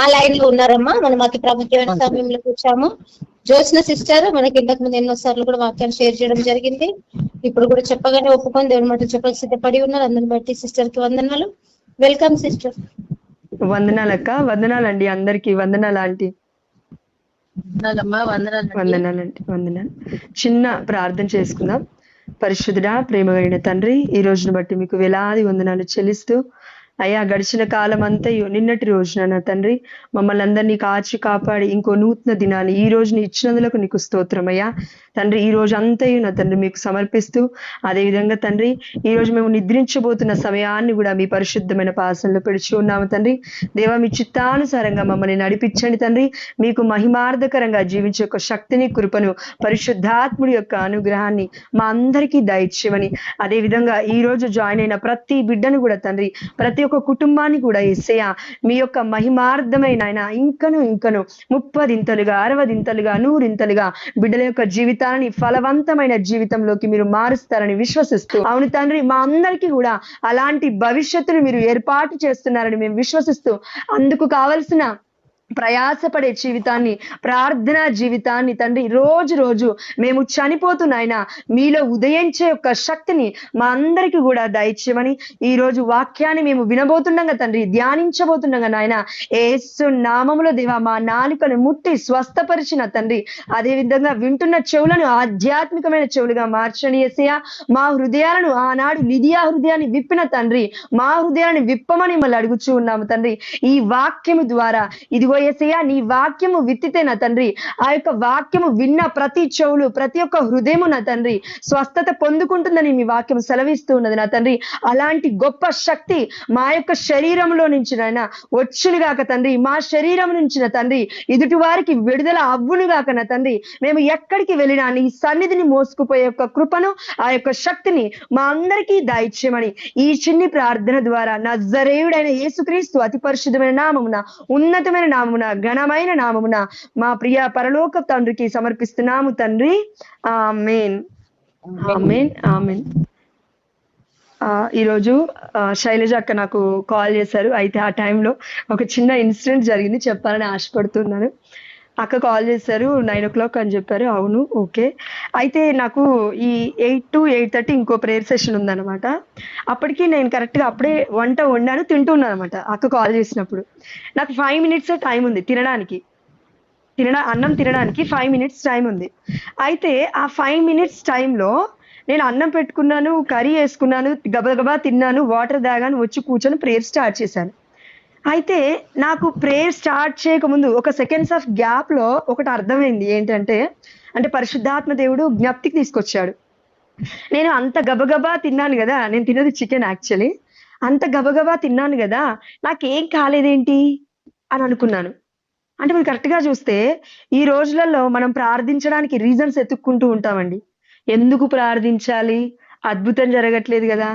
ఆ లైన్లో ఉన్నారమ్మా. మనం అతి ప్రాముఖ్యమైన సమయంలో కూర్చాము. జ్యోత్స్న సిస్టర్ మనకి ఇంతకు ముందు ఎన్నో సార్లు కూడా వాక్యాన్ని షేర్ చేయడం జరిగింది. ఇప్పుడు కూడా చెప్పగానే ఒప్పుకొని దేవుని మాట చెప్పక సిద్ధపడి ఉన్నారు. అందరిని బట్టి సిస్టర్కి వందనాలు. వెల్కమ్ సిస్టర్ వందనాలక్క. వందనాలండి అందరికి. వందనాలు ఆంటీ. వందనాలండి. వందనాలు. చిన్న ప్రార్థన చేసుకుందాం. పరిశుద్ధుడా ప్రేమ కలిగిన తండ్రి ఈ రోజును బట్టి మీకు వేలాది వందనాలు చెల్లిస్తూ అయ్యా గడిచిన కాలం అంతయు నిన్నటి రోజున నా తండ్రి మమ్మల్ని అందరినీ కాచి కాపాడి ఇంకో నూతన దినాన్ని ఈ రోజుని ఇచ్చినందులకు నీకు స్తోత్రం అయ్యా. తండ్రి ఈ రోజు అంతయు నా తండ్రి మీకు సమర్పిస్తూ అదే విధంగా తండ్రి ఈ రోజు మేము నిద్రించబోతున్న సమయాన్ని కూడా మీ పరిశుద్ధమైన పాసనలో పెడిచి ఉన్నాము తండ్రి. దేవ మీ చిత్తానుసారంగా మమ్మల్ని నడిపించండి తండ్రి. మీకు మహిమార్థకరంగా జీవించే ఒక శక్తిని కృపను పరిశుద్ధాత్ముడి యొక్క అనుగ్రహాన్ని మా అందరికీ దయచేయమని అదే విధంగా ఈ రోజు జాయిన్ అయిన ప్రతి బిడ్డను కూడా తండ్రి ప్రతి యొక్క కుటుంబాన్ని కూడా ఎస్సయ మీ యొక్క మహిమార్థమైన ఆయన ఇంకను ఇంకను ముప్పదింతలుగా అరవదింతలుగా నూరింతలుగా బిడ్డల యొక్క జీవితాన్ని ఫలవంతమైన జీవితంలోకి మీరు మారుస్తారని విశ్వసిస్తూ అవును తండ్రి మా అందరికీ కూడా అలాంటి భవిష్యత్తును మీరు ఏర్పాటు చేస్తున్నారని మేము విశ్వసిస్తూ అందుకు కావలసిన ప్రయాసపడే జీవితాన్ని ప్రార్థనా జీవితాన్ని తండ్రి రోజు రోజు మేము చనిపోతున్నాయన మీలో ఉదయించే యొక్క శక్తిని మా అందరికీ కూడా దయచేయమని ఈ రోజు వాక్యాన్ని మేము వినబోతుండగా తండ్రి ధ్యానించబోతుండగా నాయన ఏసు నామములో దేవా మా నాలుకను ముట్టి స్వస్థపరిచిన తండ్రి అదే విధంగా వింటున్న చెవులను ఆధ్యాత్మికమైన చెవులుగా మార్చని ఎసయ మా హృదయాలను ఆనాడు నిధియా హృదయాన్ని విప్పిన తండ్రి మా హృదయాన్ని విప్పమని మళ్ళీ అడుగుచూ ఉన్నాము తండ్రి. ఈ వాక్యము ద్వారా ఇదిగో ఏసయ్య నీ వాక్యము విత్తితే నా తండ్రి. ఆ యొక్క వాక్యము విన్న ప్రతి చెవులు ప్రతి ఒక్క హృదయము నా తండ్రి. స్వస్థత పొందుకుంటుందని మీ వాక్యం సెలవిస్తూ ఉన్నది నా తండ్రి. అలాంటి గొప్ప శక్తి మా యొక్క శరీరంలో నుంచి నాయన వచ్చునుగాక తండ్రి. మా శరీరం నుంచి నా తండ్రి. ఎదుటి వారికి విడుదల అవ్వునుగాక నా తండ్రి. మేము ఎక్కడికి వెళ్ళినా నీ సన్నిధిని మోసుకుపోయే యొక్క కృపను ఆ యొక్క శక్తిని మా అందరికీ దాయిచ్యమని ఈ చిన్ని ప్రార్థన ద్వారా నా జరేయుడైన యేసుక్రీస్తు అతి పరిశుద్ధమైన నామమున ఉన్నతమైన నామ నామమున ఘనమైన నామమున మా ప్రియ పరలోక తండ్రికి సమర్పిస్తున్నాము తండ్రి. ఆమెన్. ఆమెన్. ఆమెన్. ఆ, ఈరోజు శైలజ అక్క నాకు కాల్ చేశారు. అయితే ఆ టైంలో ఒక చిన్న ఇన్సిడెంట్ జరిగింది చెప్పాలని ఆశపడుతున్నాను. అక్క కాల్ చేశారు నైన్ ఓ క్లాక్ అని చెప్పారు. అవును ఓకే. అయితే నాకు ఈ ఎయిట్ టు ఎయిట్ థర్టీ ఇంకో ప్రేయర్ సెషన్ ఉందన్నమాట. అప్పటికి నేను కరెక్ట్గా అప్పుడే వంట వండాను తింటున్నాను అనమాట అక్క కాల్ చేసినప్పుడు. నాకు ఫైవ్ మినిట్స్ టైం ఉంది తినడానికి. తినడా అన్నం తినడానికి ఫైవ్ మినిట్స్ టైం ఉంది. అయితే ఆ ఫైవ్ మినిట్స్ టైంలో నేను అన్నం పెట్టుకున్నాను కర్రీ వేసుకున్నాను గబగబా తిన్నాను వాటర్ తాగాను వచ్చి కూర్చొని ప్రేయర్ స్టార్ట్ చేశాను. అయితే నాకు ప్రేయర్ స్టార్ట్ చేయకముందు ఒక సెకండ్స్ ఆఫ్ గ్యాప్లో ఒకటి అర్థమైంది ఏంటంటే అంటే పరిశుద్ధాత్మ దేవుడు జ్ఞప్తికి తీసుకొచ్చాడు. నేను అంత గబగబా తిన్నాను కదా నేను తిన్నది చికెన్ యాక్చువల్లీ అంత గబగబా తిన్నాను కదా నాకేం కాలేదేంటి? అని అనుకున్నాను. అంటే మీరు కరెక్ట్గా చూస్తే ఈ రోజులలో మనం ప్రార్థించడానికి రీజన్స్ ఎత్తుక్కుంటూ ఉంటామండి. ఎందుకు ప్రార్థించాలి? అద్భుతం జరగట్లేదు కదా.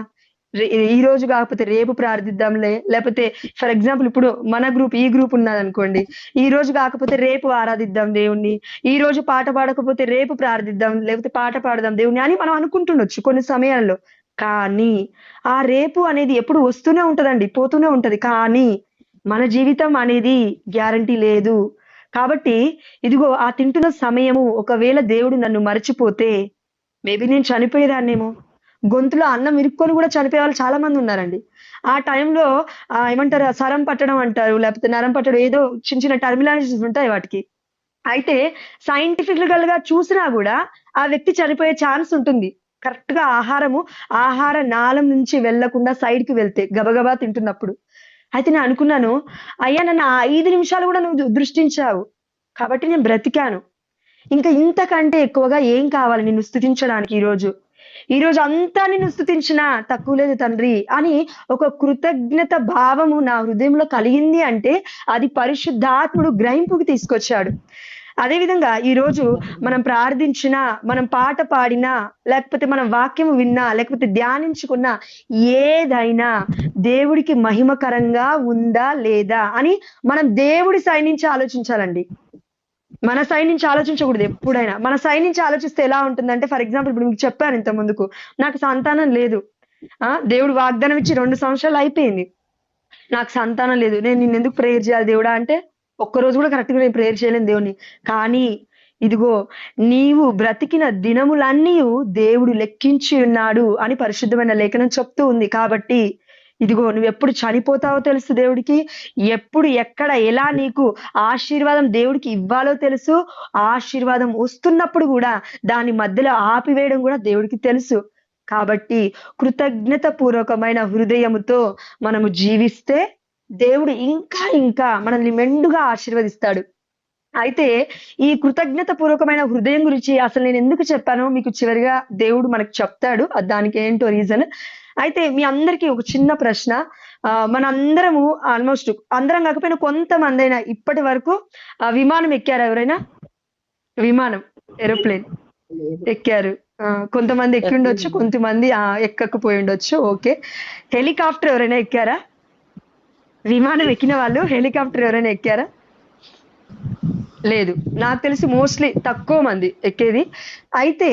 ఈ రోజు కాకపోతే రేపు ప్రార్థిద్దాంలే. లేకపోతే ఫర్ ఎగ్జాంపుల్ ఇప్పుడు మన గ్రూప్ ఈ గ్రూప్ ఉన్నది అనుకోండి ఈ రోజు కాకపోతే రేపు ఆరాధిద్దాం దేవుణ్ణి. ఈ రోజు పాట పాడకపోతే రేపు ప్రార్థిద్దాం లేకపోతే పాట పాడదాం దేవుణ్ణి అని మనం అనుకుంటుండొచ్చు కొన్ని సమయాల్లో. కానీ ఆ రేపు అనేది ఎప్పుడు వస్తూనే ఉంటదండి పోతూనే ఉంటది. కానీ మన జీవితం అనేది గ్యారంటీ లేదు. కాబట్టి ఇదిగో ఆ తింటున్న సమయము ఒకవేళ దేవుడు నన్ను మర్చిపోతే మేబీ నేను చనిపోయేదాన్నేమో. గొంతులో అన్నం ఇరుక్కొని కూడా చనిపోయే వాళ్ళు చాలా మంది ఉన్నారండి. ఆ టైంలో ఆ, ఏమంటారు సరం పట్టడం అంటారు లేకపోతే నరం పట్టడం ఏదో చిన్న చిన్న టర్మినాలజీస్ ఉంటాయి వాటికి. అయితే సైంటిఫికల్గా చూసినా కూడా ఆ వ్యక్తి చనిపోయే ఛాన్స్ ఉంటుంది. కరెక్ట్గా ఆహారము ఆహార నాళం నుంచి వెళ్ళకుండా సైడ్కి వెళ్తే గబగబా తింటున్నప్పుడు. అయితే నేను అనుకున్నాను అయ్యా నన్ను ఐదు నిమిషాలు కూడా నువ్వు దృష్టించావు. కాబట్టి నేను బ్రతికాను. ఇంకా ఇంతకంటే ఎక్కువగా ఏం కావాలి? నిన్ను స్థుతించడానికి ఈరోజు. ఈ రోజు అంతా నిన్ను స్థుతించినా తక్కువ లేదు తండ్రి అని ఒక కృతజ్ఞత భావము నా హృదయంలో కలిగింది అంటే అది పరిశుద్ధాత్ముడు గ్రహింపుకి తీసుకొచ్చాడు. అదేవిధంగా ఈ రోజు మనం ప్రార్థించినా మనం పాట పాడినా లేకపోతే మనం వాక్యం విన్నా లేకపోతే ధ్యానించుకున్నా ఏదైనా దేవుడికి మహిమకరంగా ఉందా లేదా అని మనం దేవుడి సైనించి ఆలోచించాలండి. మన సైడ్ నుంచి ఆలోచించకూడదు ఎప్పుడైనా. మన సైడ్ నుంచి ఆలోచిస్తే ఎలా ఉంటుందంటే ఫర్ ఎగ్జాంపుల్ ఇప్పుడు మీకు చెప్పాను ఇంత ముందుకు నాకు సంతానం లేదు. ఆ దేవుడు వాగ్దానం ఇచ్చి రెండు సంవత్సరాలు అయిపోయింది. నాకు సంతానం లేదు. నేను నిన్ను ఎందుకు ప్రేయర్ చేయాలి దేవుడా అంటే ఒక్కరోజు కూడా కరెక్ట్గా నేను ప్రేయర్ చేయలేను దేవుని. కానీ ఇదిగో నీవు బ్రతికిన దినములన్నీ దేవుడు లెక్కించి ఉన్నాడు అని పరిశుద్ధమైన లేఖనం చెప్తూ ఉంది. కాబట్టి ఇదిగో నువ్వు ఎప్పుడు చనిపోతావో తెలుసు దేవుడికి ఎప్పుడు ఎక్కడ ఎలా నీకు ఆశీర్వాదం దేవుడికి ఇవ్వాలో తెలుసు ఆశీర్వాదం వస్తున్నప్పుడు కూడా దాని మధ్యలో ఆపివేయడం కూడా దేవుడికి తెలుసు. కాబట్టి కృతజ్ఞత పూర్వకమైన హృదయముతో మనము జీవిస్తే దేవుడు ఇంకా ఇంకా మనల్ని మెండుగా ఆశీర్వదిస్తాడు. అయితే ఈ కృతజ్ఞత పూర్వకమైన హృదయం గురించి అసలు నేను ఎందుకు చెప్పానో మీకు చివరిగా దేవుడు మనకు చెప్తాడు. దానికి ఏంటో రీజన్ అయితే మీ అందరికీ ఒక చిన్న ప్రశ్న. మనందరము ఆల్మోస్ట్ అందరం కాకపోయినా కొంతమంది అయినా ఇప్పటి వరకు విమానం ఎక్కారా ఎవరైనా? విమానం ఏరోప్లేన్ ఎక్కారు. కొంతమంది ఎక్కి ఉండొచ్చు కొంతమంది ఎక్కకపోయి ఉండొచ్చు. ఓకే. హెలికాప్టర్ ఎవరైనా ఎక్కారా? విమానం ఎక్కిన వాళ్ళు హెలికాప్టర్ ఎవరైనా ఎక్కారా? లేదు. నాకు తెలిసి మోస్ట్లీ తక్కువ మంది ఎక్కేది. అయితే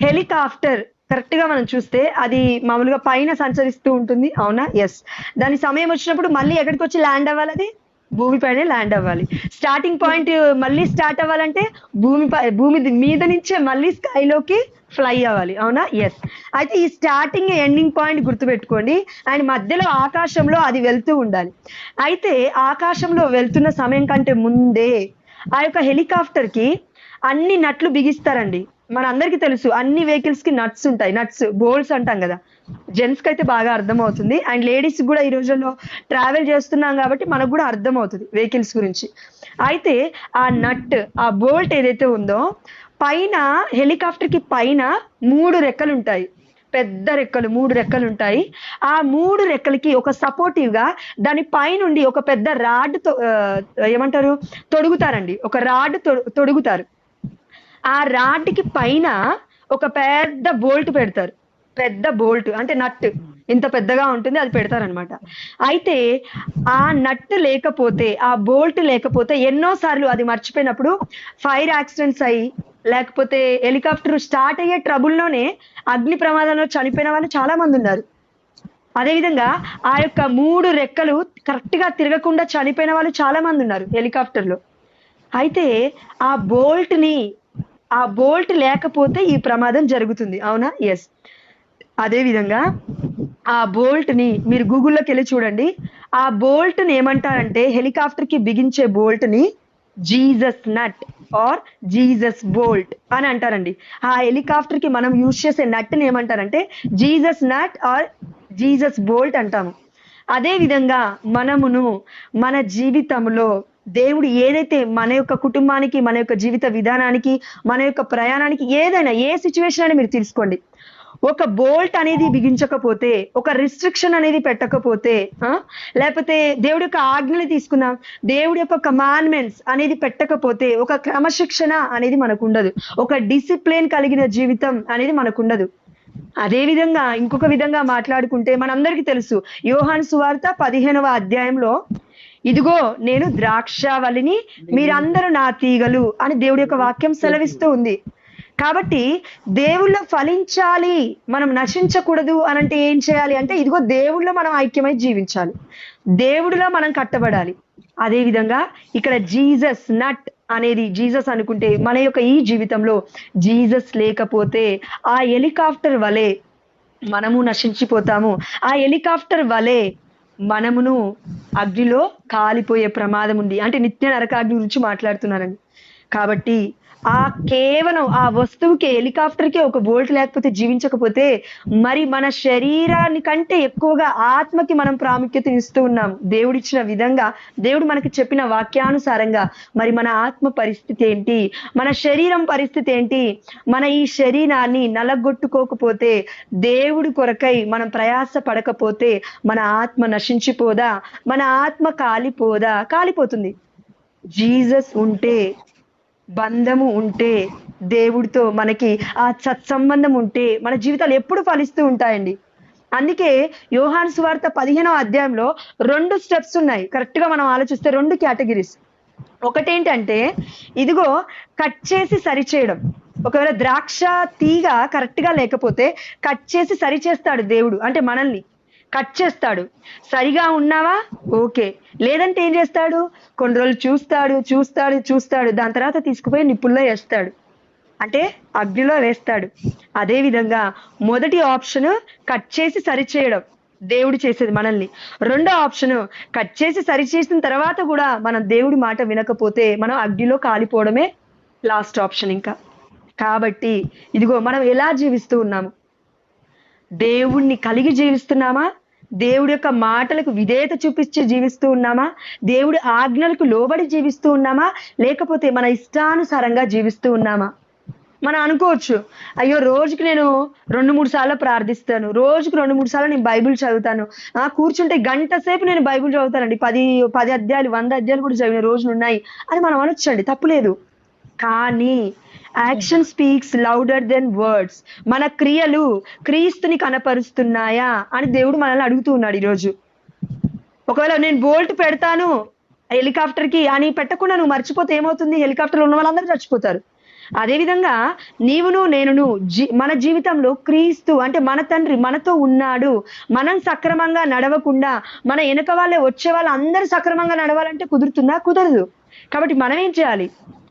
హెలికాప్టర్ కరెక్ట్గా మనం చూస్తే అది మామూలుగా పైన సంచరిస్తూ ఉంటుంది. అవునా? ఎస్ దాని సమయం వచ్చినప్పుడు మళ్ళీ ఎక్కడికి వచ్చి ల్యాండ్ అవ్వాలి అది? భూమిపైనే ల్యాండ్ అవ్వాలి. స్టార్టింగ్ పాయింట్ మళ్ళీ స్టార్ట్ అవ్వాలంటే భూమి భూమి మీద నుంచే మళ్ళీ స్కైలోకి ఫ్లై అవ్వాలి. అవునా? ఎస్ అయితే ఈ స్టార్టింగ్ ఎండింగ్ పాయింట్ గుర్తుపెట్టుకోండి. అండ్ మధ్యలో ఆకాశంలో అది వెళ్తూ ఉండాలి. అయితే ఆకాశంలో వెళ్తున్న సమయం కంటే ముందే ఆ యొక్క హెలికాప్టర్కి అన్ని నట్లు బిగిస్తారండి. మన అందరికీ తెలుసు అన్ని వెహికల్స్కి నట్స్ ఉంటాయి. నట్స్ బోల్స్ అంటాం కదా. జెంట్స్కి అయితే బాగా అర్థమవుతుంది. అండ్ లేడీస్ కూడా ఈ రోజుల్లో ట్రావెల్ చేస్తున్నాం కాబట్టి మనకు కూడా అర్థమవుతుంది వెహికల్స్ గురించి. అయితే ఆ నట్ ఆ బోల్ట్ ఏదైతే ఉందో పైన హెలికాప్టర్కి పైన మూడు రెక్కలు ఉంటాయి. పెద్ద రెక్కలు మూడు రెక్కలు ఉంటాయి. ఆ మూడు రెక్కలకి ఒక సపోర్టివ్గా దాని పైనుండి ఒక పెద్ద రాడ్ ఏమంటారు? తొడుగుతారండి. ఒక రాడ్ తొడుగుతారు. ఆ రాడ్కి పైన ఒక పెద్ద బోల్ట్ పెడతారు. పెద్ద బోల్ట్ అంటే నట్. ఇంత పెద్దగా ఉంటుంది అది పెడతారనమాట. అయితే ఆ నట్ లేకపోతే ఆ బోల్ట్ లేకపోతే ఎన్నో సార్లు అది మర్చిపోయినప్పుడు ఫైర్ యాక్సిడెంట్స్ అయ్యి లేకపోతే హెలికాప్టర్ స్టార్ట్ అయ్యే ట్రబుల్లోనే అగ్ని ప్రమాదంలో చనిపోయిన వాళ్ళు చాలా మంది ఉన్నారు. అదేవిధంగా ఆ యొక్క మూడు రెక్కలు కరెక్ట్గా తిరగకుండా చనిపోయిన వాళ్ళు చాలా మంది ఉన్నారు హెలికాప్టర్లో. అయితే ఆ బోల్ట్ని ఆ బోల్ట్ లేకపోతే ఈ ప్రమాదం జరుగుతుంది. అవునా? ఎస్ అదేవిధంగా ఆ బోల్ట్ని మీరు గూగుల్లోకి వెళ్ళి చూడండి. ఆ బోల్ట్ని ఏమంటారంటే హెలికాప్టర్కి బిగించే బోల్ట్ని Jesus nut or Jesus bolt అని అంటారండి. ఆ హెలికాప్టర్కి మనం యూజ్ చేసే నట్ని ఏమంటారంటే Jesus nut or Jesus bolt అంటాము. అదే విధంగా మనమును మన జీవితంలో దేవుడు ఏదైతే మన యొక్క కుటుంబానికి మన యొక్క జీవిత విధానానికి మన యొక్క ప్రయాణానికి ఏదైనా ఏ సిచ్యువేషన్ అని మీరు తెలుసుకోండి. ఒక బోల్ట్ అనేది బిగించకపోతే ఒక రిస్ట్రిక్షన్ అనేది పెట్టకపోతే లేకపోతే దేవుడి యొక్క ఆజ్ఞలు తీసుకుందాం దేవుడి యొక్క కమాండ్మెంట్స్ అనేది పెట్టకపోతే ఒక క్రమశిక్షణ అనేది మనకు ఉండదు ఒక డిసిప్లిన్ కలిగిన జీవితం అనేది మనకు ఉండదు అదే విధంగా ఇంకొక విధంగా మాట్లాడుకుంటే మనందరికీ తెలుసు. యోహాన్ సువార్త పదిహేనవ అధ్యాయంలో ఇదిగో నేను ద్రాక్షావళిని మీరందరూ నా తీగలు అని దేవుడి యొక్క వాక్యం సెలవిస్తూ ఉంది. కాబట్టి దేవుళ్ళు ఫలించాలి మనం నశించకూడదు అని అంటే ఏం చేయాలి అంటే ఇదిగో దేవుళ్ళు మనం ఐక్యమై జీవించాలి. దేవుడిలో మనం కట్టబడాలి. అదేవిధంగా ఇక్కడ జీసస్ నట్ అనేది జీసస్ అనుకుంటే మన యొక్క ఈ జీవితంలో జీసస్ లేకపోతే ఆ హెలికాప్టర్ వలె మనము నశించిపోతాము. ఆ హెలికాప్టర్ వలె మనమును అగ్నిలో కాలిపోయే ప్రమాదం ఉంది. అంటే నిత్య నరకాగ్ని గురించి మాట్లాడుతున్నారండి. కాబట్టి ఆ కేవలం ఆ వస్తువుకి హెలికాప్టర్కి ఒక బోల్ట్ లేకపోతే జీవించకపోతే మరి మన శరీరాన్ని కంటే ఎక్కువగా ఆత్మకి మనం ప్రాముఖ్యత ఇస్తూ ఉన్నాం. దేవుడిచ్చిన విధంగా దేవుడు మనకి చెప్పిన వాక్యానుసారంగా మరి మన ఆత్మ పరిస్థితి ఏంటి? మన శరీరం పరిస్థితి ఏంటి? మన ఈ శరీరాన్ని నలగొట్టుకోకపోతే దేవుడి కొరకై మనం ప్రయాస పడకపోతే మన ఆత్మ నశించిపోదా? మన ఆత్మ కాలిపోదా? కాలిపోతుంది. జీసస్ ఉంటే బంధము ఉంటే దేవుడితో మనకి ఆ సత్సంబంధం ఉంటే మన జీవితాలు ఎప్పుడు ఫలిస్తూ ఉంటాయండి. అందుకే యోహాన్ సువార్త పదిహేనవ అధ్యాయంలో రెండు స్టెప్స్ ఉన్నాయి. కరెక్ట్గా మనం ఆలోచిస్తే రెండు కేటగిరీస్. ఒకటేంటంటే ఇదిగో కట్ చేసి సరిచేయడం. ఒకవేళ ద్రాక్ష తీగ కరెక్ట్గా లేకపోతే కట్ చేసి సరి చేస్తాడు దేవుడు అంటే మనల్ని. కట్ చేస్తాడు. సరిగా ఉన్నావా? ఓకే. లేదంటే ఏం చేస్తాడు? కొన్ని రోజులు చూస్తాడు చూస్తాడు చూస్తాడు. దాని తర్వాత తీసుకుపోయి నిప్పుల్లో వేస్తాడు. అంటే అగ్నిలో వేస్తాడు. అదే విధంగా మొదటి ఆప్షన్ కట్ చేసి సరిచేయడం. దేవుడు చేసేది మనల్ని. రెండో ఆప్షన్ కట్ చేసి సరి చేసిన తర్వాత కూడా మనం దేవుడి మాట వినకపోతే మనం అగ్నిలో కాలిపోవడమే లాస్ట్ ఆప్షన్ ఇంకా. కాబట్టి ఇదిగో మనం ఎలా జీవిస్తూ ఉన్నాము? దేవుణ్ణి కలిగి జీవిస్తున్నామా? దేవుడి యొక్క మాటలకు విధేయత చూపించి జీవిస్తూ ఉన్నామా? దేవుడి ఆజ్ఞలకు లోబడి జీవిస్తూ ఉన్నామా? లేకపోతే మన ఇష్టానుసారంగా జీవిస్తూ ఉన్నామా? మనం అనుకోవచ్చు అయ్యో రోజుకి నేను రెండు మూడు సార్లు ప్రార్థిస్తాను రోజుకి రెండు మూడు సార్లు నేను బైబిల్ చదువుతాను ఆ కూర్చుంటే గంట సేపు నేను బైబిల్ చదువుతానండి పది పది అధ్యాయాలు వంద అధ్యాయాలు కూడా చదివిన రోజులు ఉన్నాయి అని మనం అనొచ్చండి తప్పులేదు. కానీ action speaks louder than words మన క్రియలు క్రీస్తుని కనపరుస్తున్నాయా అని దేవుడు మనల్ని అడుగుతూ ఉన్నాడు ఈరోజు. ఒకవేళ నేను బోల్ట్ పెడతాను హెలికాప్టర్కి అని పెట్టకుండా నువ్వు మర్చిపోతే ఏమవుతుంది? హెలికాప్టర్ ఉన్న వాళ్ళందరూ చచ్చిపోతారు. అదేవిధంగా నీవును నేనును జీ మన జీవితంలో క్రీస్తు అంటే మన తండ్రి మనతో ఉన్నాడు. మనం సక్రమంగా నడవకుండా మన వెనక వాళ్ళే వచ్చే వాళ్ళు అందరూ సక్రమంగా నడవాలంటే కుదురుతుందా? కుదరదు. కాబట్టి మనం ఏం చేయాలి?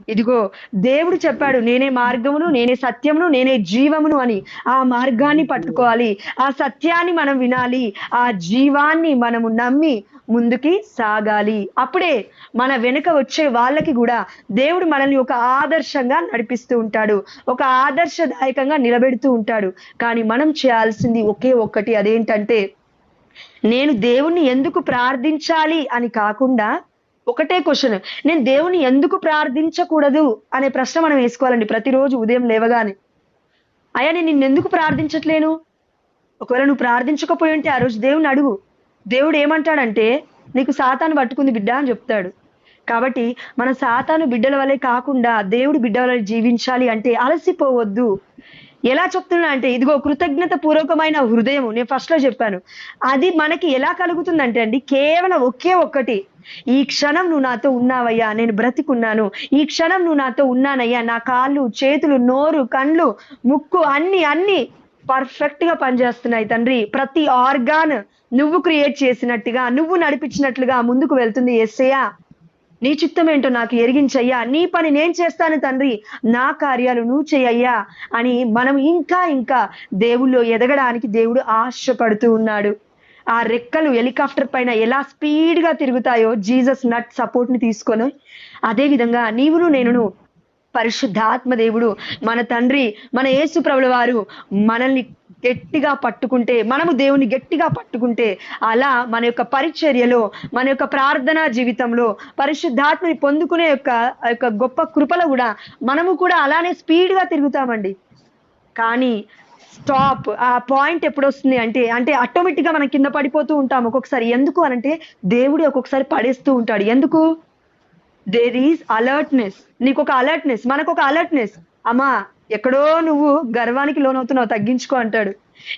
ఇదిగో దేవుడు చెప్పాడు నేనే మార్గమును నేనే సత్యమును నేనే జీవమును అని. ఆ మార్గాన్ని పట్టుకోవాలి. ఆ సత్యాన్ని మనం వినాలి. ఆ జీవాన్ని మనము నమ్మి ముందుకి సాగాలి. అప్పుడే మన వెనుక వచ్చే వాళ్ళకి కూడా దేవుడు మనల్ని ఒక ఆదర్శంగా నడిపిస్తూ ఉంటాడు. ఒక ఆదర్శదాయకంగా నిలబెడుతూ ఉంటాడు. కానీ మనం చేయాల్సింది ఒకే ఒక్కటి అదేంటంటే నేను దేవుణ్ణి ఎందుకు ప్రార్థించాలి అని కాకుండా ఒకటే క్వశ్చన్. నేను దేవుని ఎందుకు ప్రార్థించకూడదు అనే ప్రశ్న మనం వేసుకోవాలండి. ప్రతిరోజు ఉదయం లేవగానే. అయ్యా నేను నిన్ను ఎందుకు ప్రార్థించట్లేను? ఒకవేళ నువ్వు ప్రార్థించకపోయి ఉంటే ఆ రోజు దేవుని అడుగు. దేవుడు ఏమంటాడంటే నీకు సాతాను పట్టుకుంది బిడ్డ అని చెప్తాడు. కాబట్టి మన సాతాను బిడ్డల వలె కాకుండా దేవుడి బిడ్డల వలె జీవించాలి అంటే అలసిపోవద్దు. ఎలా చెప్తున్నా అంటే ఇదిగో కృతజ్ఞత పూర్వకమైన హృదయం నేను ఫస్ట్లో చెప్పాను. అది మనకి ఎలా కలుగుతుందంటే అండి కేవలం ఒకే ఒక్కటి. ఈ క్షణం నువ్వు నాతో ఉన్నావయ్యా నేను బ్రతికున్నాను. ఈ క్షణం నువ్వు నాతో ఉన్నానయ్యా నా కాళ్ళు చేతులు నోరు కండ్లు ముక్కు అన్ని అన్ని పర్ఫెక్ట్గా పనిచేస్తున్నాయి తండ్రి. ప్రతి ఆర్గాన్ నువ్వు క్రియేట్ చేసినట్టుగా నువ్వు నడిపించినట్లుగా ముందుకు వెళ్తుంది ఎస్సయ్యా నీ చిత్తం ఏంటో నాకు ఎరిగించయ్యా. నీ పని నేను చేస్తాను తండ్రి. నా కార్యాలు నువ్వు చేయయ్యా అని మనం ఇంకా ఇంకా దేవుళ్ళు ఎదగడానికి దేవుడు ఆశపడుతూ ఉన్నాడు. ఆ రెక్కలు హెలికాప్టర్ పైన ఎలా స్పీడ్గా తిరుగుతాయో జీసస్ నట్ సపోర్ట్ని తీసుకొని అదే విధంగా నీవును నేనును పరిశుద్ధాత్మ దేవుడు మన తండ్రి మన యేసు ప్రభుల వారు మనల్ని గట్టిగా పట్టుకుంటే మనము దేవుని గట్టిగా పట్టుకుంటే అలా మన యొక్క పరిచర్యలో మన యొక్క ప్రార్థనా జీవితంలో పరిశుద్ధాత్మని పొందుకునే యొక్క యొక్క గొప్ప కృపలో కూడా మనము కూడా అలానే స్పీడ్గా తిరుగుతామండి. కానీ స్టాప్ ఆ పాయింట్ ఎప్పుడు వస్తుంది అంటే అంటే ఆటోమేటిక్గా మనం కింద పడిపోతూ ఉంటాం ఒక్కొక్కసారి. ఎందుకు అనంటే దేవుడు ఒక్కొక్కసారి పడేస్తూ ఉంటాడు. ఎందుకు? దేర్ ఈజ్ అలర్ట్నెస్ నీకు ఒక అలర్ట్నెస్ మనకు ఒక అలర్ట్నెస్ అమ్మా ఎక్కడో నువ్వు గర్వానికి లోనవుతున్నావు తగ్గించుకో అంటాడు.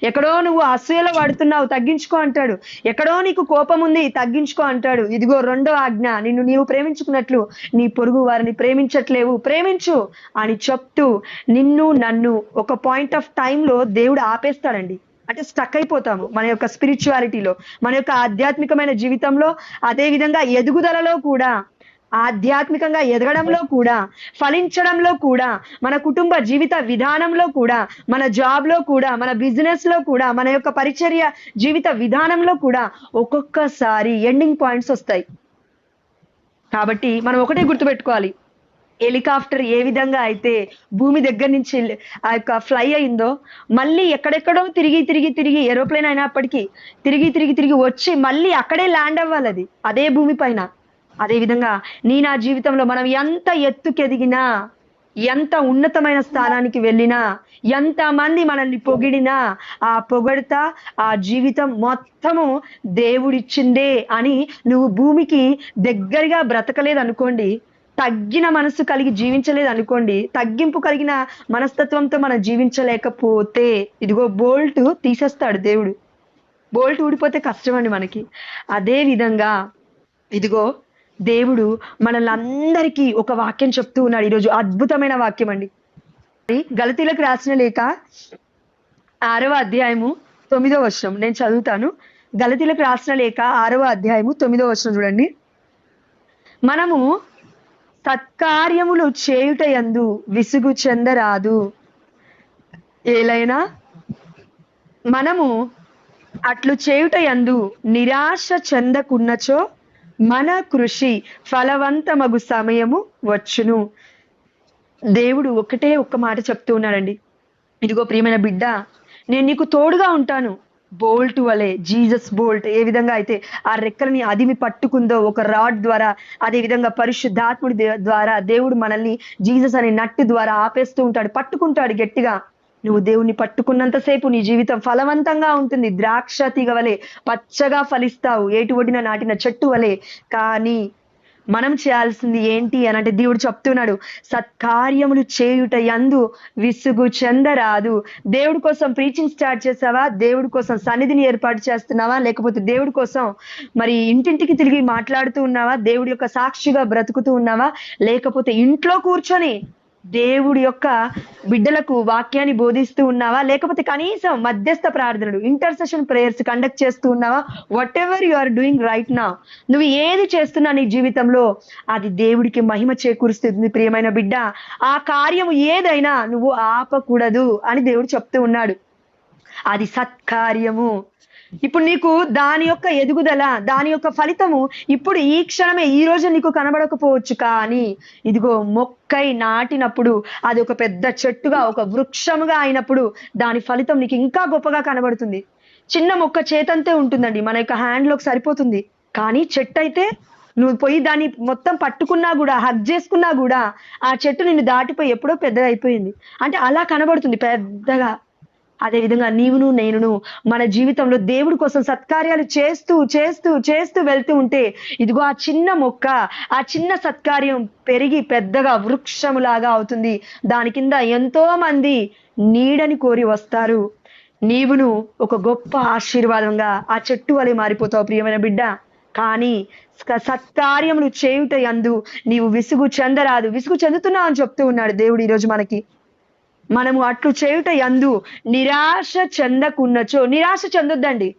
ఎక్కడో నువ్వు అసూయలో పడుతున్నావు తగ్గించుకో అంటాడు. ఎక్కడో నీకు కోపం ఉంది తగ్గించుకో అంటాడు. ఇదిగో రెండో ఆజ్ఞ నిన్ను నీవు ప్రేమించుకున్నట్లు నీ పొరుగు వారిని ప్రేమించట్లేవు. ప్రేమించు అని చెప్తూ నిన్ను నన్ను ఒక పాయింట్ ఆఫ్లో దేవుడు ఆపేస్తాడండి. అంటే స్టక్ అయిపోతాము మన యొక్క స్పిరిచువాలిటీలో మన యొక్క ఆధ్యాత్మికమైన జీవితంలో అదే విధంగా ఎదుగుదలలో కూడా. ఆధ్యాత్మికంగా ఎదగడంలో కూడా ఫలించడంలో కూడా మన కుటుంబ జీవిత విధానంలో కూడా మన జాబ్లో కూడా మన బిజినెస్లో కూడా మన యొక్క పరిచర్య జీవిత విధానంలో కూడా ఒక్కొక్కసారి ఎండింగ్ పాయింట్స్ వస్తాయి. కాబట్టి మనం ఒకటే గుర్తుపెట్టుకోవాలి. హెలికాప్టర్ ఏ విధంగా అయితే భూమి దగ్గర నుంచి ఆ యొక్క ఫ్లై అయిందో మళ్ళీ ఎక్కడెక్కడో తిరిగి తిరిగి తిరిగి ఏరోప్లేన్ అయినప్పటికీ తిరిగి తిరిగి తిరిగి వచ్చి మళ్ళీ అక్కడే ల్యాండ్ అవ్వాలి అది అదే భూమి పైన. అదేవిధంగా నీ నా జీవితంలో మనం ఎంత ఎత్తుకెదిగినా ఎంత ఉన్నతమైన స్థానానికి వెళ్ళినా ఎంత మంది మనల్ని పొగిడినా ఆ పొగడత ఆ జీవితం మొత్తము దేవుడిచ్చిందే అని నువ్వు భూమికి దగ్గరగా బ్రతకలేదు అనుకోండి తగ్గిన మనసు కలిగి జీవించలేదు అనుకోండి తగ్గింపు కలిగిన మనస్తత్వంతో మనం జీవించలేకపోతే ఇదిగో బోల్ట్ తీసేస్తాడు దేవుడు. బోల్ట్ ఊడిపోతే కష్టం అండి మనకి. అదే విధంగా ఇదిగో దేవుడు మనల్ని అందరికీ ఒక వాక్యం చెప్తూ ఉన్నాడు. ఈరోజు అద్భుతమైన వాక్యం అండి. గలతీలకు రాసిన లేక ఆరవ అధ్యాయము తొమ్మిదో వర్షం నేను చదువుతాను. గలతీలకు రాసిన లేక ఆరవ అధ్యాయము తొమ్మిదవ వచనం చూడండి. మనము సత్కార్యములు చేయుట యందు విసుగు చెందరాదు. ఏలైనా? మనము అట్లు చేయుట యందు నిరాశ చెందకున్నచో మన కృషి ఫలవంతమగు సమయము వచ్చును. దేవుడు ఒకటే ఒక్క మాట చెప్తూ ఉన్నాడండి. ఇదిగో ప్రియమైన బిడ్డ నేను నీకు తోడుగా ఉంటాను. బోల్ట్ వలె జీసస్ బోల్ట్ ఏ విధంగా అయితే ఆ రెక్కలని అదిమి పట్టుకుందో ఒక రాడ్ ద్వారా అదే విధంగా పరిశుద్ధాత్ముడి ద్వారా దేవుడు మనల్ని జీసస్ అనే నట్టు ద్వారా ఆపేస్తూ ఉంటాడు పట్టుకుంటాడు గట్టిగా. నువ్వు దేవుని పట్టుకున్నంతసేపు నీ జీవితం ఫలవంతంగా ఉంటుంది. ద్రాక్ష తీగ వలె పచ్చగా ఫలిస్తావు. ఏటు ఒడిన నాటిన చెట్టు వలె. కానీ మనం చేయాల్సింది ఏంటి అని అంటే దేవుడు చెప్తున్నాడు సత్కార్యములు చేయుట యందు విసుగు చెందరాదు. దేవుడి కోసం ప్రీచింగ్ స్టార్ట్ చేసావా? దేవుడి కోసం సన్నిధిని ఏర్పాటు చేస్తున్నావా? లేకపోతే దేవుడి కోసం మరి ఇంటింటికి తిరిగి మాట్లాడుతూ ఉన్నావా? దేవుడి యొక్క సాక్షిగా బ్రతుకుతూ ఉన్నావా? లేకపోతే ఇంట్లో కూర్చొని దేవుడి యొక్క బిడ్డలకు వాక్యాన్ని బోధిస్తూ ఉన్నావా? లేకపోతే కనీసం మధ్యస్థ ప్రార్థనలు ఇంటర్సెషన్ ప్రేయర్స్ కండక్ట్ చేస్తూ ఉన్నావా? Whatever you are doing right నా నువ్వు ఏది చేస్తున్నా నీ జీవితంలో అది దేవుడికి మహిమ చేకూరుస్తుంది ప్రియమైన బిడ్డ. ఆ కార్యము ఏదైనా నువ్వు ఆపకూడదు అని దేవుడు చెప్తూ ఉన్నాడు. అది సత్కార్యము. ఇప్పుడు నీకు దాని యొక్క ఎదుగుదల దాని యొక్క ఫలితము ఇప్పుడు ఈ క్షణమే ఈ రోజు నీకు కనబడకపోవచ్చు కానీ ఇదిగో మొక్కై నాటినప్పుడు అది ఒక పెద్ద చెట్టుగా ఒక వృక్షముగా అయినప్పుడు దాని ఫలితం నీకు ఇంకా గొప్పగా కనబడుతుంది. చిన్న మొక్క చేతంతే ఉంటుందండి మన యొక్క హ్యాండ్లోకి సరిపోతుంది. కానీ చెట్టు అయితే నువ్వు పోయి దాన్ని మొత్తం పట్టుకున్నా కూడా హగ్ చేసుకున్నా కూడా ఆ చెట్టు నిన్ను దాటిపోయి ఎప్పుడో పెద్దగా అయిపోయింది అంటే అలా కనబడుతుంది పెద్దగా. అదే విధంగా నీవును నేనును మన జీవితంలో దేవుడి కోసం సత్కార్యాలు చేస్తూ చేస్తూ చేస్తూ వెళ్తూ ఉంటే ఇదిగో ఆ చిన్న మొక్క ఆ చిన్న సత్కార్యం పెరిగి పెద్దగా వృక్షములాగా అవుతుంది. దాని కింద ఎంతో మంది నీడని కోరి వస్తారు. నీవును ఒక గొప్ప ఆశీర్వాదంగా ఆ చెట్టు వలె మారిపోతావు ప్రియమైన బిడ్డ. కానీ సత్కార్యములు చేయుట యందు నీవు విసుగు చెందరాదు. విసుగు చెందుతున్నావు అని చెప్తూ ఉన్నాడు దేవుడు ఈరోజు మనకి. మనము అట్లు చేయుట యందు నిరాశ చెందకున్నచో నిరాశ చెందొద్దండి.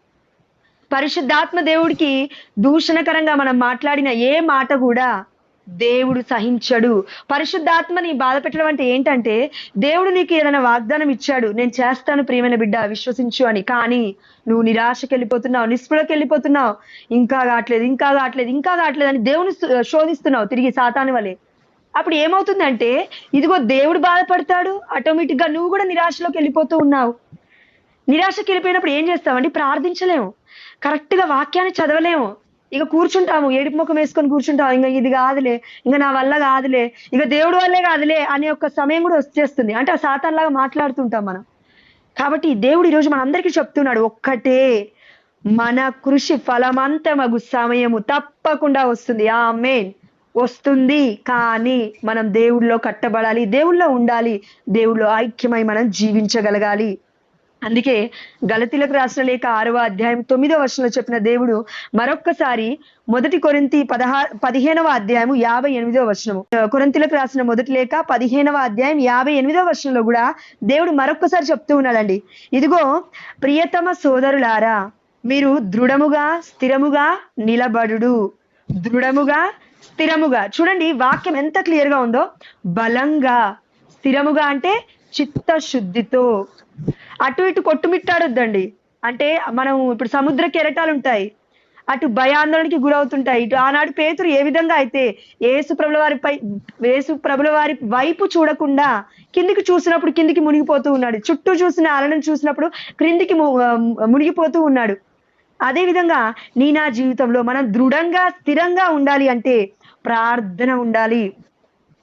పరిశుద్ధాత్మ దేవుడికి దూషణకరంగా మనం మాట్లాడిన ఏ మాట కూడా దేవుడు సహించడు. పరిశుద్ధాత్మని బాధ పెట్టడం అంటే ఏంటంటే దేవుడు నీకు ఏదైనా వాగ్దానం ఇచ్చాడు నేను చేస్తాను ప్రియమైన బిడ్డ విశ్వసించు అని. కానీ నువ్వు నిరాశకి వెళ్ళిపోతున్నావు నిస్పృహకి వెళ్ళిపోతున్నావు. ఇంకా కావట్లేదు ఇంకా కావట్లేదు ఇంకా కావట్లేదు అని దేవుని శోధిస్తున్నావు తిరిగి సాతాను వలే. అప్పుడు ఏమవుతుందంటే ఇదిగో దేవుడు బాధపడతాడు ఆటోమేటిక్గా నువ్వు కూడా నిరాశలోకి వెళ్ళిపోతూ ఉన్నావు. నిరాశకి వెళ్ళిపోయినప్పుడు ఏం చేస్తామండి? ప్రార్థించలేము. కరెక్ట్గా వాక్యాన్ని చదవలేము. ఇక కూర్చుంటాము ఏడుపు ముఖం వేసుకొని కూర్చుంటాము. ఇంకా ఇది కాదులే ఇంకా నా వల్ల కాదులే ఇక దేవుడు వల్లే కాదులే అనే ఒక సమయం కూడా వచ్చేస్తుంది. అంటే ఆ సాతాన్లాగా మాట్లాడుతుంటాం మనం. కాబట్టి దేవుడు ఈరోజు మనందరికీ చెప్తున్నాడు ఒక్కటే మన కృషి ఫలమంతమగు సమయము తప్పకుండా వస్తుంది. ఆ మెయిన్ వస్తుంది. కానీ మనం దేవుళ్ళో కట్టబడాలి దేవుళ్ళో ఉండాలి దేవుళ్ళో ఐక్యమై మనం జీవించగలగాలి. అందుకే గలతీలకు రాసిన లేఖ ఆరవ అధ్యాయం తొమ్మిదవ వర్షంలో చెప్పిన దేవుడు మరొక్కసారి మొదటి కొరింతి పదహా పదిహేనవ అధ్యాయము యాభై ఎనిమిదవ వచనము. కొరింతలకు రాసిన మొదటి లేఖ పదిహేనవ అధ్యాయం యాభై ఎనిమిదవ వచనంలో కూడా దేవుడు మరొక్కసారి చెప్తూ ఉన్నాడండి. ఇదిగో ప్రియతమ సోదరులారా మీరు దృఢముగా స్థిరముగా నిలబడుడు. దృఢముగా స్థిరముగా. చూడండి వాక్యం ఎంత క్లియర్గా ఉందో? బలంగా. స్థిరముగా అంటే చిత్తశుద్ధితో. అటు ఇటు కొట్టుమిట్టాడొద్దండి. అంటే మనం ఇప్పుడు సముద్ర కెరటాలు ఉంటాయి అటు భయాందోళనకి గురవుతుంటాయి. ఇటు ఆనాడు పేతురు ఏ విధంగా అయితే ఏసు ప్రభుల వారిపై ఏసు ప్రభుల వారి వైపు చూడకుండా కిందికి చూసినప్పుడు కిందికి మునిగిపోతూ ఉన్నాడు. చుట్టూ చూసిన అలనం చూసినప్పుడు క్రిందికి ము- మునిగిపోతూ ఉన్నాడు. అదే విధంగా నీ నా జీవితంలో మనం దృఢంగా స్థిరంగా ఉండాలి అంటే ప్రార్థన ఉండాలి.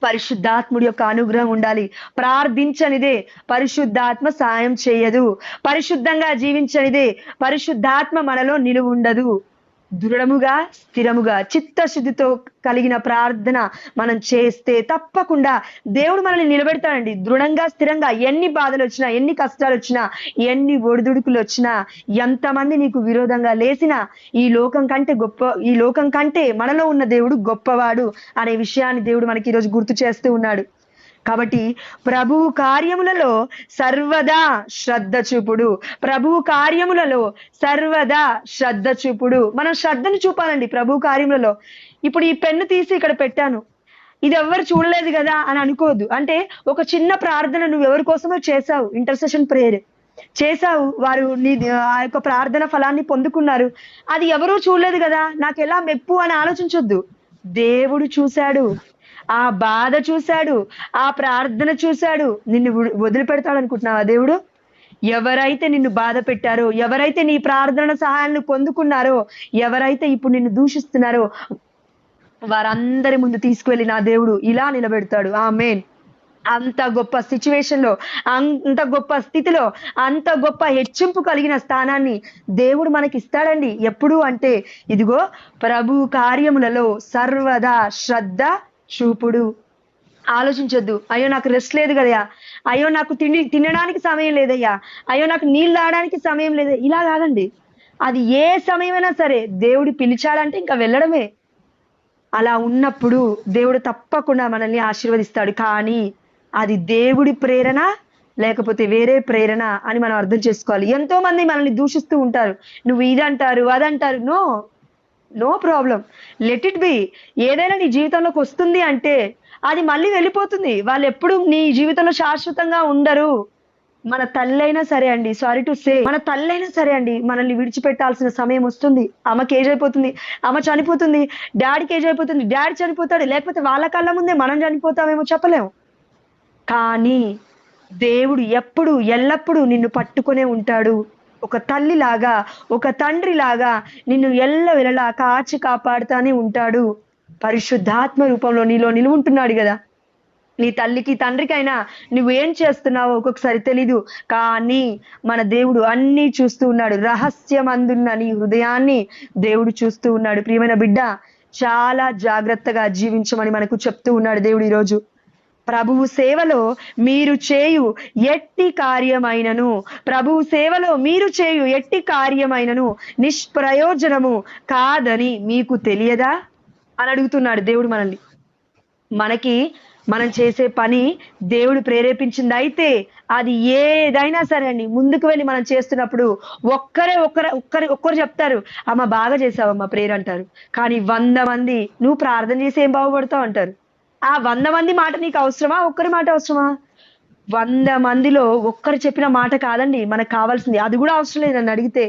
పరిశుద్ధాత్ముడి యొక్క అనుగ్రహం ఉండాలి. ప్రార్థించనిదే పరిశుద్ధాత్మ సాయం చేయదు. పరిశుద్ధంగా జీవించనిదే పరిశుద్ధాత్మ మనలో నిలువుండదు. దృఢముగా స్థిరముగా చిత్తశుద్ధితో కలిగిన ప్రార్థన మనం చేస్తే తప్పకుండా దేవుడు మనల్ని నిలబెడతాడండి. దృఢంగా స్థిరంగా ఎన్ని బాధలు వచ్చినా ఎన్ని కష్టాలు వచ్చినా ఎన్ని ఒడిదుడుకులు వచ్చినా ఎంతమంది నీకు విరోధంగా లేచినా ఈ లోకం కంటే గొప్ప ఈ లోకం కంటే మనలో ఉన్న దేవుడు గొప్పవాడు అనే విషయాన్ని దేవుడు మనకి ఈరోజు గుర్తు చేస్తూ ఉన్నాడు. కాబట్టి ప్రభువు కార్యములలో సర్వదా శ్రద్ధ చూపుడు. ప్రభువు కార్యములలో సర్వదా శ్రద్ధ చూపుడు. మనం శ్రద్ధను చూపాలండి ప్రభు కార్యములలో. ఇప్పుడు ఈ పెన్ను తీసి ఇక్కడ పెట్టాను. ఇది ఎవరు చూడలేదు కదా అని అనుకోవద్దు. అంటే ఒక చిన్న ప్రార్థన నువ్వు ఎవరి కోసమో చేసావు ఇంటర్సెషన్ ప్రేయర్. చేసావు వారు నీ ఆ యొక్క ప్రార్థన ఫలాన్ని పొందుకున్నారు. అది ఎవరూ చూడలేదు కదా? నాకు ఎలా మెప్పు అని ఆలోచించొద్దు. దేవుడు చూశాడు. ఆ బాధ చూశాడు ఆ ప్రార్థన చూశాడు నిన్ను వ- వదిలిపెడతాడు అనుకుంటున్నావా దేవుడు? ఎవరైతే నిన్ను బాధ పెట్టారో ఎవరైతే నీ ప్రార్థన సహాయాన్ని పొందుకున్నారో ఎవరైతే ఇప్పుడు నిన్ను దూషిస్తున్నారో వారందరి ముందు తీసుకువెళ్ళి నా దేవుడు ఇలా నిలబెడతాడు. ఆ మెయిన్ అంత గొప్ప సిచ్యువేషన్లో అంత గొప్ప స్థితిలో అంత గొప్ప హెచ్చింపు కలిగిన స్థానాన్ని దేవుడు మనకి ఇస్తాడండి ఎప్పుడు అంటే ఇదిగో ప్రభు కార్యములలో సర్వదా శ్రద్ధ చూపుడు. ఆలోచించొద్దు. అయ్యో నాకు రెస్ట్ లేదు కదయ్యా. అయ్యో నాకు తిండి తినడానికి సమయం లేదయ్యా. అయ్యో నాకు నీళ్ళు తాగడానికి సమయం లేదు. ఇలా కాదండి. అది ఏ సమయమైనా సరే దేవుడు పిలిచాడంటే ఇంకా వెళ్ళడమే. అలా ఉన్నప్పుడు దేవుడు తప్పకుండా మనల్ని ఆశీర్వదిస్తాడు. కానీ అది దేవుడి ప్రేరణ లేకపోతే వేరే ప్రేరణ అని మనం అర్థం చేసుకోవాలి. ఎంతో మంది మనల్ని దూషిస్తూ ఉంటారు. నువ్వు ఇదంటారు అదంటారు. No no problem. Let it be ఏదైనా నీ జీవితంలోకి వస్తుంది అంటే అది మళ్ళీ వెళ్ళిపోతుంది. వాళ్ళు ఎప్పుడు నీ జీవితంలో శాశ్వతంగా ఉండరు. మన తల్లైనా సరే అండి సారీ టు సే మన తల్లైనా సరే అండి మనల్ని విడిచిపెట్టాల్సిన సమయం వస్తుంది. అమ్మకి ఏజ్ అయిపోతుంది అమ్మ చనిపోతుంది డాడీకి ఏజ్ అయిపోతుంది డాడీ చనిపోతాడు లేకపోతే వాళ్ళ కళ్ళ ముందే మనం చనిపోతామేమో చెప్పలేము. కానీ దేవుడు ఎప్పుడు ఎల్లప్పుడూ నిన్ను పట్టుకునే ఉంటాడు. ఒక తల్లిలాగా ఒక తండ్రిలాగా నిన్ను ఎల్ల వెళ్ళలా కాచి కాపాడుతానే ఉంటాడు. పరిశుద్ధాత్మ రూపంలో నీలో నిలువుంటున్నాడు కదా. నీ తల్లికి తండ్రికైనా నువ్వు ఏం చేస్తున్నావో ఒక్కొక్కసారి తెలీదు. కానీ మన దేవుడు అన్నీ చూస్తూ ఉన్నాడు. రహస్యమందున్న నీ హృదయాన్ని దేవుడు చూస్తూ ఉన్నాడు. ప్రియమైన బిడ్డ చాలా జాగ్రత్తగా జీవించమని మనకు చెప్తూ ఉన్నాడు దేవుడు ఈరోజు. ప్రభువు సేవలో మీరు చేయు ఎట్టి కార్యమైనను. ప్రభువు సేవలో మీరు చేయు ఎట్టి కార్యమైనను. నిష్ప్రయోజనము కాదని మీకు తెలియదా? అని అడుగుతున్నాడు దేవుడు మనల్ని. మనకి మనం చేసే పని దేవుడు ప్రేరేపించింది అయితే అది ఏదైనా సరే అండి. ముందుకు వెళ్ళి మనం చేస్తున్నప్పుడు ఒక్కరే ఒక్కరే ఒక్కరి ఒక్కరు చెప్తారు అమ్మ బాగా చేసావమ్మ ప్రేయర్ అంటారు. కానీ వంద మంది నువ్వు ప్రార్థన చేసి ఏం బాగుపడతావు? అంటారు. ఆ వంద మంది మాట నీకు అవసరమా? ఒక్కరి మాట అవసరమా? వంద మందిలో ఒక్కరు చెప్పిన మాట కాదండి మనకు కావాల్సింది. అది కూడా అవసరం లేదు నన్ను అడిగితే.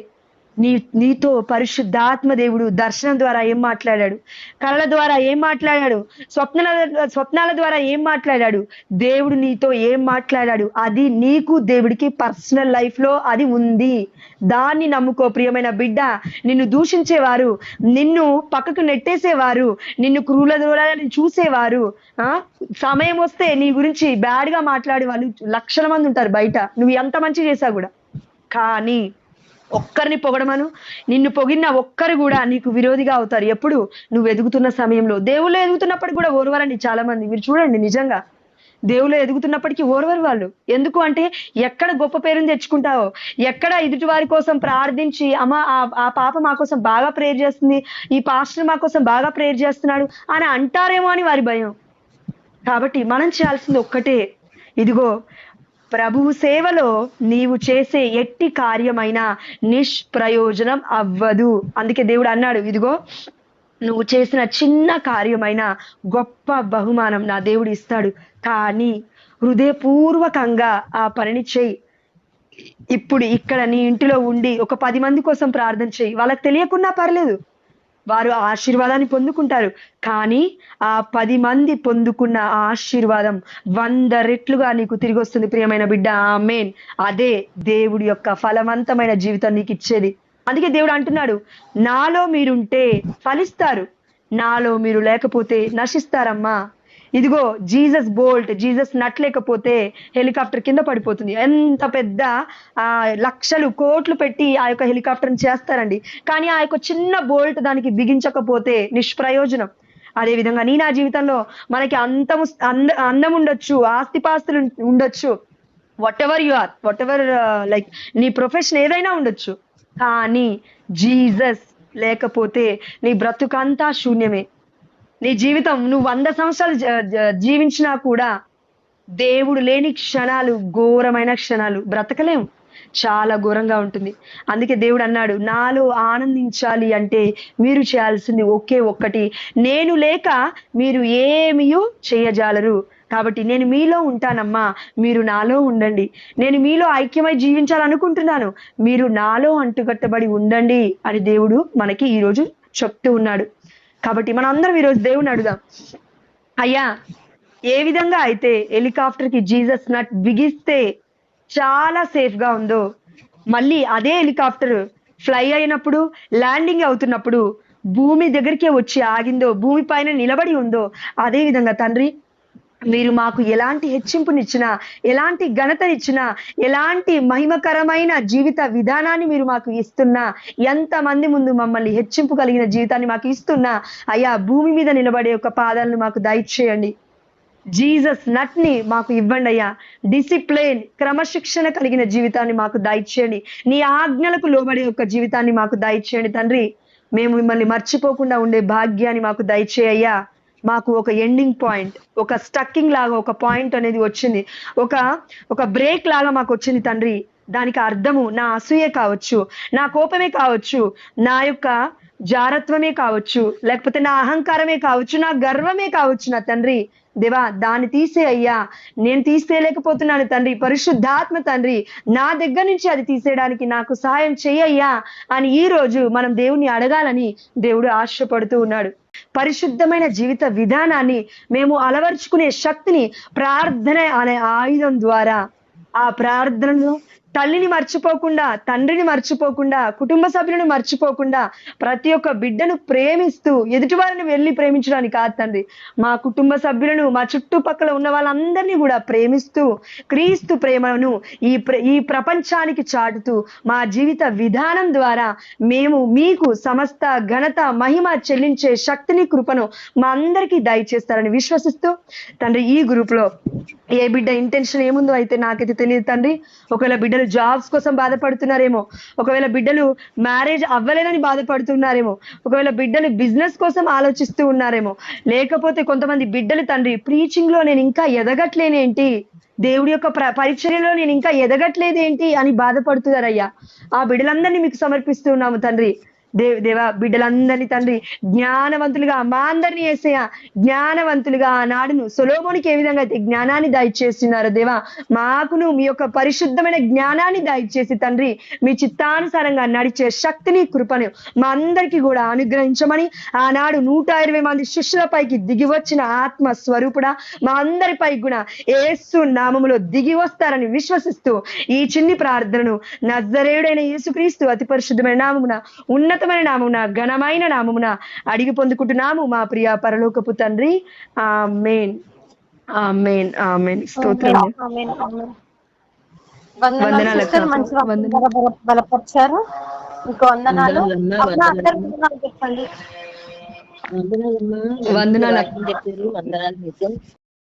నీ నీతో పరిశుద్ధాత్మ దేవుడు దర్శనం ద్వారా ఏం మాట్లాడాడు? కళల ద్వారా ఏం మాట్లాడాడు? స్వప్నాల స్వప్నాల ద్వారా ఏం మాట్లాడాడు? దేవుడు నీతో ఏం మాట్లాడాడు? అది నీకు దేవుడికి పర్సనల్ లైఫ్లో అది ఉంది. దాన్ని నమ్ముకో ప్రియమైన బిడ్డ. నిన్ను దూషించేవారు నిన్ను పక్కకు నెట్టేసేవారు నిన్ను క్రూల ద్వారా చూసేవారు. సమయం వస్తే నీ గురించి బ్యాడ్గా మాట్లాడే వాళ్ళు లక్షల మంది ఉంటారు బయట. నువ్వు ఎంత మంచి చేసా కూడా. కానీ ఒక్కరిని పొగడమను. నిన్ను పొగిడిన ఒక్కరు కూడా నీకు విరోధిగా అవుతారు. ఎప్పుడు? నువ్వు ఎదుగుతున్న సమయంలో. దేవుళ్ళు ఎదుగుతున్నప్పటికి కూడా ఓర్వరండి చాలా మంది మీరు చూడండి నిజంగా. దేవుళ్ళు ఎదుగుతున్నప్పటికీ ఓర్వరు వాళ్ళు. ఎందుకు అంటే ఎక్కడ గొప్ప పేరుని తెచ్చుకుంటావో ఎక్కడ ఎదుటి వారి కోసం ప్రార్థించి అమ్మ ఆ- ఆ పాప మా కోసం బాగా ప్రేయర్ చేస్తుంది ఈ పాస్టర్ మా కోసం బాగా ప్రేయర్ చేస్తున్నాడు అని అంటారేమో అని వారి భయం. కాబట్టి మనం చేయాల్సింది ఒక్కటే. ఇదిగో ప్రభువు సేవలో నీవు చేసే ఎట్టి కార్యమైన నిష్ప్రయోజనం అవ్వదు. అందుకే దేవుడు అన్నాడు ఇదిగో నువ్వు చేసిన చిన్న కార్యమైన గొప్ప బహుమానం నా దేవుడు ఇస్తాడు. కానీ హృదయపూర్వకంగా ఆ పనిని చెయ్యి ఇప్పుడు ఇక్కడ నీ ఇంటిలో ఉండి ఒక పది మంది కోసం ప్రార్థన చెయ్యి వాళ్ళకి తెలియకున్నా పర్లేదు. వారు ఆశీర్వాదాన్ని పొందుకుంటారు. కానీ ఆ పది మంది పొందుకున్న ఆశీర్వాదం వంద రెట్లుగా నీకు తిరిగి వస్తుంది ప్రియమైన బిడ్డ. ఆమెన్. అదే దేవుడి యొక్క ఫలవంతమైన జీవితం నీకు ఇచ్చేది. అందుకే దేవుడు అంటున్నాడు నాలో మీరుంటే ఫలిస్తారు. నాలో మీరు లేకపోతే నశిస్తారమ్మా. ఇదిగో జీసస్ బోల్ట్ జీసస్ నట్ లేకపోతే హెలికాప్టర్ కింద పడిపోతుంది. ఎంత పెద్ద ఆ లక్షలు కోట్లు పెట్టి ఆ యొక్క హెలికాప్టర్ని చేస్తారండి. కానీ ఆ యొక్క చిన్న బోల్ట్ దానికి బిగించకపోతే నిష్ప్రయోజనం. అదే విధంగా నీ నా జీవితంలో మనకి అంతము అంద అందం ఉండొచ్చు ఆస్తిపాస్తులు ఉండొచ్చు. Whatever you are whatever like నీ ప్రొఫెషన్ ఏదైనా ఉండొచ్చు. కానీ జీసస్ లేకపోతే నీ బ్రతుకంతా శూన్యమే. నీ జీవితం నువ్వు వంద సంవత్సరాలు జ- జీవించినా కూడా దేవుడు లేని క్షణాలు ఘోరమైన క్షణాలు బ్రతకలేం. చాలా ఘోరంగా ఉంటుంది. అందుకే దేవుడు అన్నాడు నాలో ఆనందించాలి అంటే మీరు చేయాల్సింది ఒకే ఒక్కటి. నేను లేక మీరు ఏమియూ చేయజాలరు. కాబట్టి నేను మీలో ఉంటానమ్మా మీరు నాలో ఉండండి. నేను మీలో ఐక్యమై జీవించాలనుకుంటున్నాను మీరు నాలో అంటుకట్టబడి ఉండండి అని దేవుడు మనకి ఈరోజు చెప్తూ ఉన్నాడు. కాబట్టి మనం ఈరోజు దేవుని అడుగుదాం. అయ్యా ఏ విధంగా అయితే హెలికాప్టర్కి జీసస్ నట్ బిగిస్తే చాలా సేఫ్గా ఉందో మళ్ళీ అదే హెలికాప్టర్ ఫ్లై అయినప్పుడు ల్యాండింగ్ అవుతున్నప్పుడు భూమి దగ్గరికే వచ్చి ఆగిందో భూమి పైన నిలబడి ఉందో అదే విధంగా తండ్రి మీరు మాకు ఎలాంటి హెచ్చింపునిచ్చినా ఎలాంటి ఘనతనిచ్చినా ఎలాంటి మహిమకరమైన జీవిత విధానాన్ని మీరు మాకు ఇస్తున్నా ఎంతమంది ముందు మమ్మల్ని హెచ్చింపు కలిగిన జీవితాన్ని మాకు ఇస్తున్నా అయ్యా భూమి మీద నిలబడే ఒక పాదాలను మాకు దయచేయండి. జీసస్ నట్ని మాకు ఇవ్వండి అయ్యా. డిసిప్లైన్ క్రమశిక్షణ కలిగిన జీవితాన్ని మాకు దయచేయండి. నీ ఆజ్ఞలకు లోబడే ఒక జీవితాన్ని మాకు దయచేయండి తండ్రి. మేము మిమ్మల్ని మర్చిపోకుండా ఉండే భాగ్యాన్ని మాకు దయచేయ్యా మాకు ఒక ఎండింగ్ పాయింట్ ఒక స్టక్కింగ్ లాగా ఒక పాయింట్ అనేది వచ్చింది. ఒక ఒక బ్రేక్ లాగా మాకు వచ్చింది తండ్రి. దానికి అర్థము నా అసూయే కావచ్చు నా కోపమే కావచ్చు నా యొక్క జారత్వమే కావచ్చు లేకపోతే నా అహంకారమే కావచ్చు నా గర్వమే కావచ్చు నా తండ్రి. దేవా దాన్ని తీసే అయ్యా నేను తీసేయలేకపోతున్నాను తండ్రి. పరిశుద్ధాత్మ తండ్రి నా దగ్గర నుంచి అది తీసేయడానికి నాకు సహాయం చెయ్యయ్యా అని ఈ రోజు మనం దేవుని అడగాలని దేవుడు ఆశపడుతూ ఉన్నాడు. పరిశుద్ధమైన జీవిత విధానాన్ని మేము అలవర్చుకునే శక్తిని ప్రార్థన అనే ఆయుధం ద్వారా ఆ ప్రార్థనను తల్లిని మర్చిపోకుండా తండ్రిని మర్చిపోకుండా కుటుంబ సభ్యులను మర్చిపోకుండా ప్రతి ఒక్క బిడ్డను ప్రేమిస్తూ ఎదుటి వారిని వెళ్ళి ప్రేమించడానికి కాదు తండ్రి. మా కుటుంబ సభ్యులను మా చుట్టుపక్కల ఉన్న వాళ్ళందరినీ కూడా ప్రేమిస్తూ క్రీస్తు ప్రేమను ఈ ఈ ప్రపంచానికి చాటుతూ మా జీవిత విధానం ద్వారా మేము మీకు సమస్త ఘనత మహిమ చెల్లించే శక్తిని కృపను మా అందరికీ దయచేస్తారని విశ్వసిస్తూ తండ్రి ఈ గ్రూప్లో ఏ బిడ్డ ఇంటెన్షన్ ఏముందో అయితే నాకైతే తెలియదు తండ్రి. ఒకవేళ బిడ్డలు జాబ్స్ కోసం బాధపడుతున్నారేమో ఒకవేళ బిడ్డలు మ్యారేజ్ అవ్వలేదని బాధపడుతున్నారేమో ఒకవేళ బిడ్డలు బిజినెస్ కోసం ఆలోచిస్తూ ఉన్నారేమో లేకపోతే కొంతమంది బిడ్డలు తండ్రి ప్రీచింగ్లో నేను ఇంకా ఎదగట్లేనేంటి దేవుడి యొక్క ప్ర పరిచర్యలో నేను ఇంకా ఎదగట్లేదేంటి అని బాధపడుతున్నారయ్యా. ఆ బిడ్డలందరినీ మీకు సమర్పిస్తున్నాము తండ్రి. దేవ దేవా బిడ్డలందరినీ తండ్రి జ్ఞానవంతులుగా మా అందరినీ వేసేయ జ్ఞానవంతులుగా ఆ సొలోమోనికి ఏ విధంగా అయితే జ్ఞానాన్ని దయచేస్తున్నారు దేవా మాకును మీ యొక్క పరిశుద్ధమైన జ్ఞానాన్ని దయచేసి తండ్రి మీ చిత్తానుసారంగా నడిచే శక్తిని కృపను మా అందరికీ కూడా అనుగ్రహించమని ఆనాడు నూట ఇరవై మంది శిష్యులపైకి దిగి వచ్చిన ఆత్మ స్వరూపుడా మా అందరిపై కూడా ఏసు నామములో దిగి వస్తారని విశ్వసిస్తూ ఈ చిన్ని ప్రార్థనను నజరేయుడైన యేసుక్రీస్తు అతి పరిశుద్ధమైన నామమున ఉన్నత ఉన్నతమైన నామమున ఘనమైన నామమున అడిగి పొందుకుంటున్నాము మా ప్రియ పరలోకపు తండ్రి. ఆ మెయిన్ ఆ మెయిన్ ఆ మెయిన్ స్తోత్రం బలపరిచారు. ఇంకో వందనాలు. వందనాలు. వందనాలు